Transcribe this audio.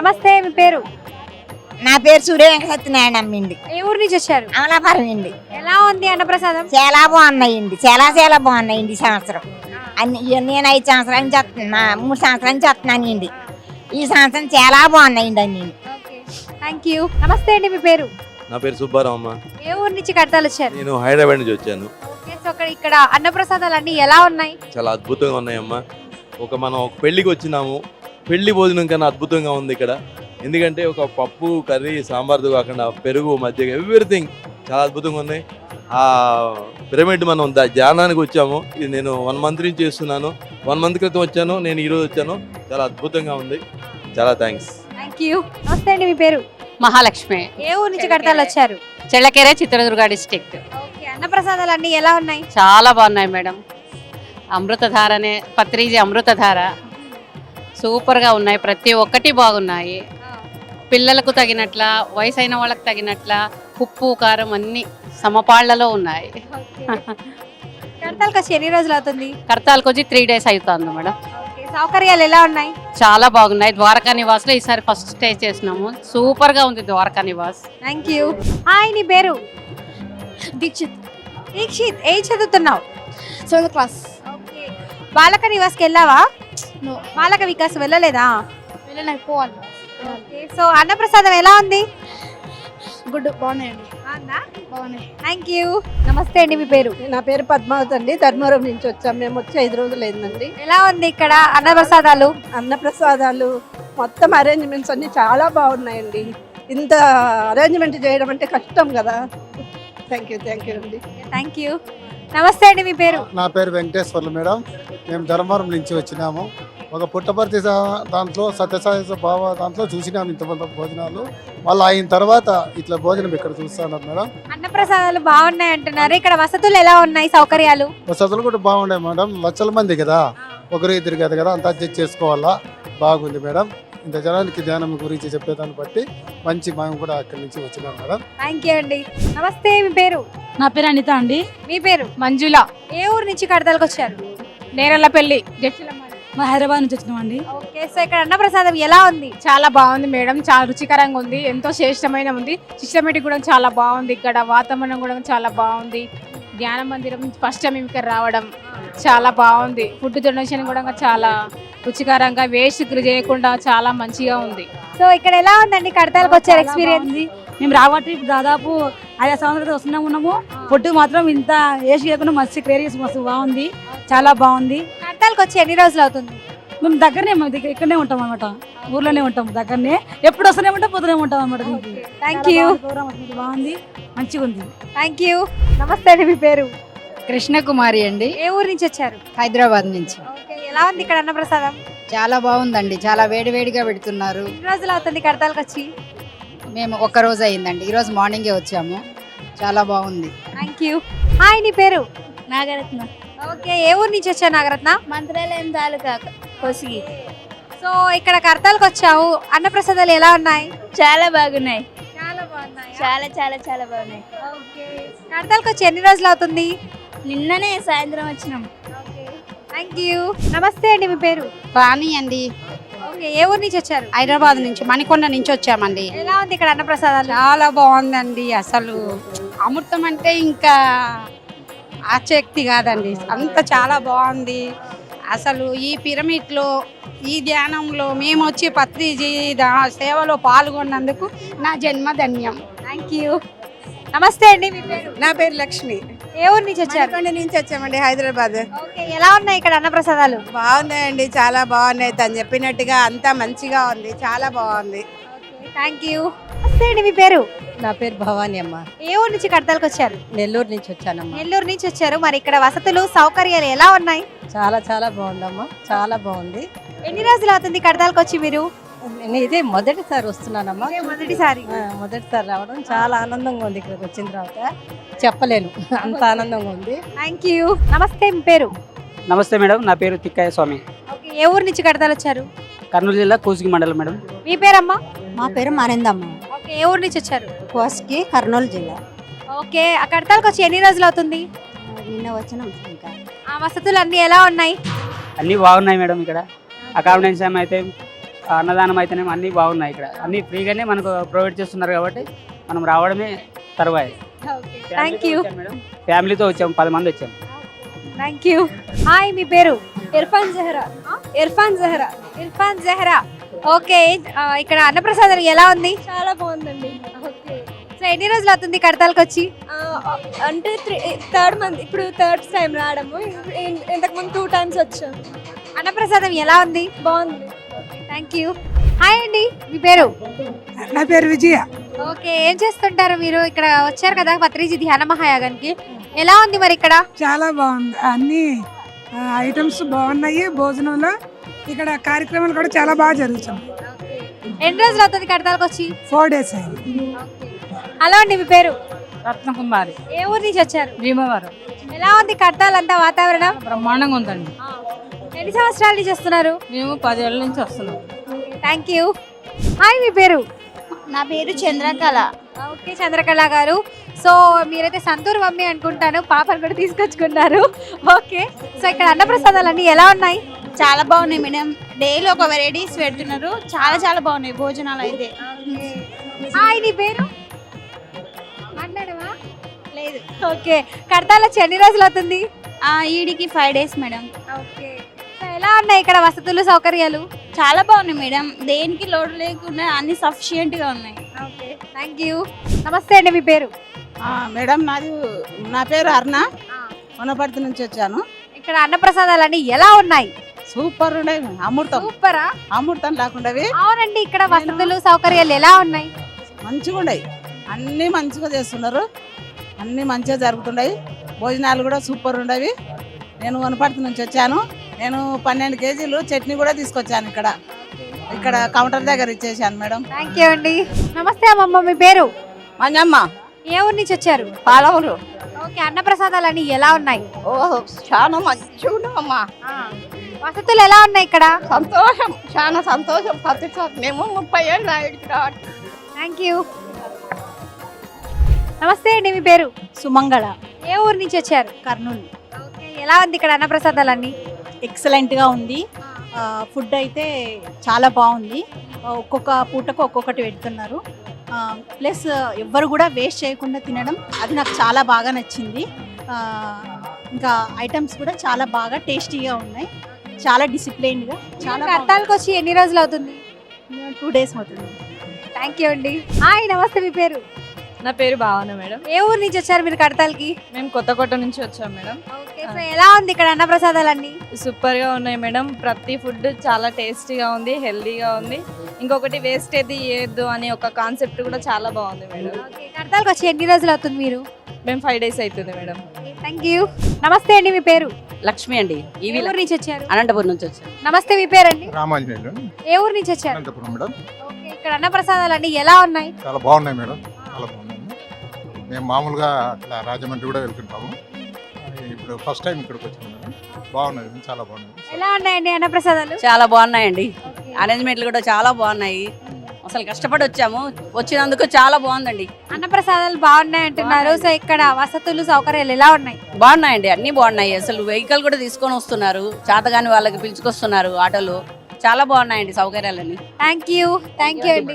నమస్తే మీ పేరు? నా పేరు సూర్య వెంకట సత్యనారాయణ అమ్మిండి ఏ ఊరు నుంచి వచ్చారు? అమలాపురం అండి. ఎలా ఉంది అన్నప్రసాదం? చాలా బాగున్నాయండి. చాలా చాలా బాగున్నాయండి ఈ సంవత్సరం. అన్ని నేను ఐదు సంవత్సరాల నుంచి వస్తున్నా మూడు సంవత్సరాల నుంచి వస్తున్నాను అండి ఈ సంవత్సరం చాలా బాగున్నాయండి అన్ని. థ్యాంక్ యూ నమస్తే అండి మీ పేరు? నా పేరు సుబ్బారావు అమ్మ ఏ ఊరు నుంచి కడతాలు వచ్చారు? నేను హైదరాబాద్ నుంచి వచ్చాను. ఇక్కడ అన్నప్రసాదాలు అన్ని ఎలా ఉన్నాయి? చాలా అద్భుతంగా ఉన్నాయమ్మా. ఒక మనం ఒక పెళ్ళికి వచ్చినాము. పెళ్ళి భోజనం కన్నా అద్భుతంగా ఉంది ఇక్కడ. ఎందుకంటే ఒక పప్పు కర్రీ సాంబార్తో కాకుండా పెరుగు మధ్య ఎవ్రీథింగ్ చాలా అద్భుతంగా ఉంది. ఆ పిరమిడ్ మనం దా- ధ్యానానికి వచ్చాము. ఇది నేను వన్ మంత్ నుంచి చేస్తున్నాను. వన్ మంత్ క్రితం వచ్చాను. నేను ఈరోజు వచ్చాను. చాలా అద్భుతంగా ఉంది. చాలా థ్యాంక్స్ థ్యాంక్ యూ నమస్తే అండి మీ పేరు? మహాలక్ష్మి. ఏ ఊరు నుంచి కడతాలు వచ్చారు? Challakere Chitradurga district okay. అన్నప్రసాదాలు అన్ని ఎలా ఉన్నాయి? చాలా బాగున్నాయి మేడం. అమృతధారనే పత్రిజీ అమృతధార. సూపర్గా ఉన్నాయి. ప్రతి ఒక్కటి బాగున్నాయి. పిల్లలకు తగినట్ల వయసు అయిన వాళ్ళకి తగినట్ల ఉప్పు కారం అన్ని సమపాళ్ళలో ఉన్నాయి. కడతాలకు వచ్చి ఎన్ని రోజులు అవుతుంది? కర్తాలకు వచ్చి త్రీ డేస్ అవుతుంది మేడం. ఓకే. సౌకర్యాలు ఎలా ఉన్నాయి? చాలా బాగున్నాయి. ద్వారకా నివాస్లో ఈసారి ఫస్ట్ స్టే చేసినాము. సూపర్గా ఉంది Dwaraka Nivas. Thank you. Hi నీ పేరు? దీక్షిత్. దీక్షిత్ ఏం చదువుతున్నావు? Seventh class. ఓకే. బాలక నివాస్కి వెళ్ళావా. బాలక వికాస్ వెళ్ళలేదా? వెళ్ళిన పోవాలి. ఓకే. సో అన్నప్రసాదం ఎలా ఉంది? గుడ్ బాగున్నాయండి బాగున్నాయి. థ్యాంక్ యూ నమస్తే అండి మీ పేరు? నా పేరు పద్మావతి అండి. ధర్మవరం నుంచి వచ్చాం. మేము వచ్చి ఐదు రోజులు అయిందండి. ఎలా ఉంది ఇక్కడ అన్నప్రసాదాలు? అన్నప్రసాదాలు మొత్తం అరేంజ్మెంట్స్ అన్ని చాలా బాగున్నాయండి. ఇంత అరేంజ్మెంట్ చేయడం అంటే కష్టం కదా. థ్యాంక్ యూ థ్యాంక్ యూ అండి. థ్యాంక్ యూ నమస్తే అండి మీ పేరు? నా పేరు వెంకటేశ్వర్లు మేడం. మేము ధర్మవరం నుంచి వచ్చినాము. ఒక పుట్టపర్తి దాంట్లో సత్యసాయి బాబా దాంట్లో చూసినాము ఇంతమంది భోజనాలు. మళ్ళీ అయిన తర్వాత ఇట్లా భోజనం ఇక్కడ చూస్తున్నారు మేడం. అన్నప్రసాదాలు బాగున్నాయి అంటున్నారు. ఇక్కడ వసతులు ఎలా ఉన్నాయి సౌకర్యాలు? వసతులు కూడా బాగుండే మేడం. లక్షల మంది కదా. ఒకరు ఇద్దరు కదా కదా అంతా అడ్జస్ట్ చేసుకోవాలా? బాగుంది మేడం. ఇంత జనానికి ధ్యానం గురించి చెప్పేదాన్ని బట్టి మంచి మేము కూడా అక్కడి నుంచి వచ్చినాం మేడం. థ్యాంక్ యూ అండి. నమస్తే మీ పేరు? నా పేరు అనిత అండి. మీ పేరు? మంజుల. ఏ ఊరు నుంచి కడతలకు వచ్చారు? నేరళ్ళపల్లి. మా హైదరాబాద్ నుంచి వచ్చినామండి ఓకే సో ఇక్కడ అన్నప్రసాదం ఎలా ఉంది? చాలా బాగుంది మేడం. చాలా రుచికరంగా ఉంది. ఎంతో శ్రేష్టమైన ఉంది. సిస్టమేటిక్ కూడా చాలా బాగుంది. ఇక్కడ వాతావరణం కూడా చాలా బాగుంది. ధ్యాన మందిరం ఫస్ట్ టైం ఇక్కడ రావడం చాలా బాగుంది. ఫుడ్ డొనేషన్ కూడా చాలా రుచికరంగా వేస్ట్ చేయకుండా చాలా మంచిగా ఉంది. సో ఇక్కడ ఎలా ఉందండి? కడతాలకు వచ్చారు ఎక్స్పీరియన్స్ మేము రాబట్టి దాదాపు ఐదు సంవత్సరాలు వస్తూనే ఉన్నాము. ఫుడ్ మాత్రం ఇంత వేస్ట్ చేయకుండా మస్తు క్రేరియస్ మస్తు బాగుంది. చాలా బాగుంది. కడతాలకు వచ్చి ఎన్ని రోజులు అవుతుంది? మేము దగ్గరనే మా దగ్గర ఇక్కడనే ఉంటాం అనమాట ఊర్లోనే ఉంటాం దగ్గరనే. ఎప్పుడు వస్తూనే ఉంటాం పోతూనే ఉంటాం అనమాట దీనికి. థ్యాంక్ యూ బాగుంది మంచిగా ఉంది. థ్యాంక్ యూ నమస్తే అండి మీ పేరు? కృష్ణకుమారి అండి. ఏ ఊరు నుంచి వచ్చారు? హైదరాబాద్ నుంచి. ఓకే ఎలా ఉంది ఇక్కడ అన్నప్రసాదం? చాలా బాగుందండి. చాలా వేడివేడిగా పెడుతున్నారు. ఎన్ని రోజులు అవుతుంది కడతాలకు వచ్చి? మేము ఒక్క రోజు అయిందండి. ఈరోజు మార్నింగే వచ్చాము. చాలా బాగుంది. థ్యాంక్ యూ హాయ్ నీ పేరు? నాగరత్న. ఓకే ఏ ఊరు నుంచి వచ్చావు నాగరత్న? మంత్రాలయం తాలూకా కొసిగి సో ఇక్కడ కడతాలకు వచ్చావు. అన్నప్రసాదాలు ఎలా ఉన్నాయి? చాలా బాగున్నాయి. చాలా బాగున్నాయి? చాలా చాలా చాలా బాగున్నాయి. ఓకే. కడతాలకు వచ్చి ఎన్ని రోజులు అవుతుంది? నిన్ననే సాయంత్రం వచ్చినాం. ఓకే. Thank you. నమస్తే అండి మీ పేరు? రాణి అండి. ఓకే ఏ ఊరు నుంచి వచ్చారు? హైదరాబాద్ నుంచి మణికొండ నుంచి వచ్చామండి. ఎలా ఉంది ఇక్కడ అన్నప్రసాదాలు? చాలా బాగుందండి అసలు అమృతం అంటే ఇంకా ఆసక్తి కాదండి. అంత చాలా బాగుంది. అసలు ఈ పిరమిడ్లో ఈ ధ్యానంలో మేము వచ్చి పత్రిజీ సేవలో పాల్గొన్నందుకు నా జన్మ ధన్యం థ్యాంక్ యూ నమస్తే అండి మీ పేరు? నా పేరు లక్ష్మి. ఏ ఊరు నుంచి వచ్చారు? మణికొండ నుంచి వచ్చామండి హైదరాబాద్. ఎలా ఉన్నాయి ఇక్కడ అన్నప్రసాదాలు? బాగున్నాయండి చాలా బాగున్నాయి. తను చెప్పినట్టుగా అంతా మంచిగా ఉంది చాలా బాగుంది. థ్యాంక్ యూ నమస్తే అండి మీ పేరు? నా పేరు భవానీ అమ్మ. ఏ ఊరు నుంచి కడతాలకు వచ్చారు? నెల్లూరు నుంచి వచ్చానమ్మా. నెల్లూరు నుంచి వచ్చారు. మరి ఇక్కడ వసతులు సౌకర్యాలు ఎలా ఉన్నాయి? చాలా చాలా బాగుందమ్మా. చాలా బాగుంది. ఎన్ని రోజులు అవుతుంది కడతాలకు వచ్చి మీరు? నేను ఇదే మొదటిసారి వస్తున్నానమ్మా. ఇదే మొదటిసారి. ఆ, మొదటిసారి రావడం చాలా ఆనందంగా ఉంది ఇక్కడికి వచ్చిన తర్వాత. చెప్పలేను. అంత ఆనందంగా ఉంది. థ్యాంక్ యూ నమస్తే మీ పేరు? నమస్తే మేడం నా పేరు తిక్కయ్య స్వామి. ఓకే ఏ ఊరు నుంచి కడతాలు వచ్చారు? కర్నూలు జిల్లా కూసిగి మండలం మేడం. మీ పేరమ్మా? మా పేరు మానిందమ్మ ఓకే ఏ ఊరు నుంచి వచ్చారు? కోస్కి కర్నూలు జిల్లా. ఓకే ఆ కడతాలకు వచ్చి ఎన్ని రోజులు అవుతుంది? నిన్న వచ్చిన ఇంకా. ఆ వసతులు అన్ని ఎలా ఉన్నాయి? అన్నీ బాగున్నాయి మేడం ఇక్కడ. అకామిడేషన్ అయితే అన్నదానం అయితేనేమో అన్నీ బాగున్నాయి ఇక్కడ. అన్నీ ఫ్రీగానే మనకు ప్రొవైడ్ చేస్తున్నారు కాబట్టి మనం రావడమే తరువాయి. Thank you madam. ఫ్యామిలీతో వచ్చాము పది మంది వచ్చాము థ్యాంక్ యూ హాయ్ మీ పేరు? ఇర్ఫాన్ జహరా. ఇర్ఫాన్ జహరా. ఇర్ఫాన్ జహరా. ఓకే ఇక్కడ అన్నప్రసాదం ఎలా ఉంది? చాలా బాగుందండి. ఓకే. సో ఎన్ని రోజులు అవుతుంది కడతాలకు వచ్చి అంటే థర్డ్ మంత్ ఇప్పుడు థర్డ్ టైం రావడము. ఇన్- ఇంతకు ముందు టూ టైమ్స్ వచ్చాం. అన్నప్రసాదం ఎలా ఉంది? బాగుంది. Thank you. హాయ్ అండి మీ పేరు? నా పేరు విజయ. ఓకే ఏం చేస్తుంటారు మీరు? ఇక్కడ వచ్చారు కదా పత్రిజీ ధ్యాన మహాయాగానికి. ఎలా ఉంది మరి ఇక్కడ? చాలా బాగుంది. అన్ని ఐటమ్స్ బాగున్నాయి భోజనంలో ఇక్కడ కార్యక్రమాలు కూడా చాలా బాగా జరుగుతుంది ఎన్ని రోజులు అవుతుంది కడతాలకు వచ్చి? ఫోర్ డేస్ అయింది. హలో అండి మీ పేరు? రత్నకుమారి. ఏ ఊరు నుంచి వచ్చారు? భీమవరం. ఎలా ఉంది కడతాలంతా వాతావరణం? బ్రహ్మాండంగా ఉందండి. ఎన్ని సంవత్సరాల నుంచి వస్తున్నారు? మేము పదేళ్ళ నుంచి వస్తున్నాం. థ్యాంక్ యూ హాయ్ మీ పేరు? నా పేరు చంద్రకళ. ఓకే చంద్రకళ గారు. సో మీరైతే సంతూర్ మమ్మీ అనుకుంటాను పాపను కూడా తీసుకొచ్చుకున్నారు. ఓకే సో ఇక్కడ అన్నప్రసాదాలన్నీ ఎలా ఉన్నాయి? చాలా బాగున్నాయి మేడం. డైలీ ఒక వెరైటీస్ పెడుతున్నారు. చాలా చాలా బాగున్నాయి భోజనాలు అయితే. నీ పేరు? మాట్లాడవా లేదు. ఓకే కడతాల ఎన్ని రోజులు అవుతుంది? ఆ, ఈడికి ఫైవ్ డేస్ మేడం. ఓకే. ఎలా ఉన్నాయి ఇక్కడ వసతులు సౌకర్యాలు? చాలా బాగున్నాయి మేడం. దేనికి లోటు లేకుండా అన్ని సఫిషియెంట్గా ఉన్నాయి. థ్యాంక్ యూ నమస్తే అండి మీ పేరు? మేడం నాది నా పేరు అర్ణ వనపర్తి నుంచి వచ్చాను. ఇక్కడ అన్నప్రసాదాలన్నీ ఎలా ఉన్నాయి? సూపర్ ఉండే అమృతం. సూపరా? అమృతం లేకుండావి. అవునండి ఇక్కడ వసతులు సౌకర్యాలు ఎలా ఉన్నాయి? మంచిగా ఉన్నాయి. అన్నీ మంచిగా చేస్తున్నారు. అన్నీ మంచిగా జరుగుతున్నాయి. భోజనాలు కూడా సూపర్ ఉండవి. నేను వనపర్తి నుంచి వచ్చాను. నేను పన్నెండు కేజీలు చట్నీ కూడా తీసుకొచ్చాను ఇక్కడ. ఇక్కడ కౌంటర్ దగ్గర ఇచ్చేసాను మేడం. థ్యాంక్ యూ అండి. నమస్తే అమ్మమ్మ మీ పేరు? మంజమ్మ ఏ ఊరు నుంచి వచ్చారు? పాలవులు ఓకే అన్నప్రసాదాలన్నీ ఎలా ఉన్నాయి? ఓ చాలా మంచిగా ఉన్నామమ్మా ఆ, వసతులు ఎలా ఉన్నాయి ఇక్కడ? సంతోషం చాలా సంతోషం. ప్రతి మేము ముప్పై ఏళ్ళు థ్యాంక్ యూ నమస్తే అండి మీ పేరు? సుమంగళ. ఏ ఊరు నుంచి వచ్చారు? కర్నూలు. ఓకే ఎలా ఉంది ఇక్కడ అన్నప్రసాదాలన్నీ ఎక్సలెంట్గా ఉంది. ఫుడ్ అయితే చాలా బాగుంది. ఒక్కొక్క పూటకు ఒక్కొక్కటి పెడుతున్నారు. ప్లస్ ఎవ్వరు కూడా వేస్ట్ చేయకుండా తినడం అది నాకు చాలా బాగా నచ్చింది. ఇంకా ఐటమ్స్ కూడా చాలా బాగా టేస్టీగా ఉన్నాయి. చాలా డిసిప్లైన్డ్గా చాలా కట్టాలకు వచ్చి ఎన్ని రోజులు అవుతుంది? టూ డేస్ అవుతుంది. థ్యాంక్ యూ అండి. హాయ్ నమస్తే మీ పేరు? నా పేరు భావన మేడం. ఏ ఊరు నుంచి వచ్చారు మీరు కడతాలకి? మేము కొత్తకోట నుంచి వచ్చాం మేడం. ఓకే సో ఎలా ఉంది ఇక్కడ అన్నప్రసాదాలన్నీ సూపర్గా ఉన్నాయి మేడం. ప్రతి ఫుడ్ చాలా టేస్టీగా ఉంది హెల్దీగా ఉంది. ఇంకొకటి వేస్ట్ అయితే ఇవ్వద్దు అనే ఒక కాన్సెప్ట్ కూడా చాలా బాగుంది మేడం. ఓకే కడతాలకు వచ్చి ఎన్ని రోజులు అవుతుంది మీరు? మేము ఫైవ్ డేస్ అవుతుంది మేడం. థ్యాంక్ యూ నమస్తే అండి మీ పేరు? లక్ష్మి అండి. ఏ ఊరు నుంచి వచ్చారు? అనంతపురం నుంచి వచ్చాను నమస్తే మీ పేరండి? రామాంజనేయులు. ఏ ఊరు నుంచి వచ్చారు? అనంతపురం మేడం. ఓకే ఇక్కడ అన్నప్రసాదాలన్నీ ఎలా ఉన్నాయి? చాలా బాగున్నాయి మేడం. చాలా బాగున్నాయి. మేము మామూలుగా అట్లా రాజమండ్రి కూడా వెళ్తుంటాము. ఇప్పుడు ఫస్ట్ టైం ఇక్కడికి వచ్చాము మేడం బాగున్నది చాలా బాగున్నది ఎలా ఉన్నాయండి అన్నప్రసాదాలు? చాలా బాగున్నాయండి. అరేంజ్మెంట్లు కూడా చాలా బాగున్నాయి. అసలు కష్టపడి వచ్చాము. వచ్చినందుకు చాలా బాగుందండి. అన్నప్రసాదాలు బాగున్నాయి అంటున్నారు. సో ఇక్కడ వసతులు సౌకర్యాలు ఎలా ఉన్నాయి? బాగున్నాయండి అన్నీ బాగున్నాయి. అసలు వెహికల్ కూడా తీసుకొని వస్తున్నారు. చేతగాని వాళ్ళకి పిలుచుకొస్తున్నారు ఆటోలు. చాలా బాగున్నాయండి సౌకర్యాలన్నీ. థ్యాంక్ యూ థ్యాంక్ యూ అండి.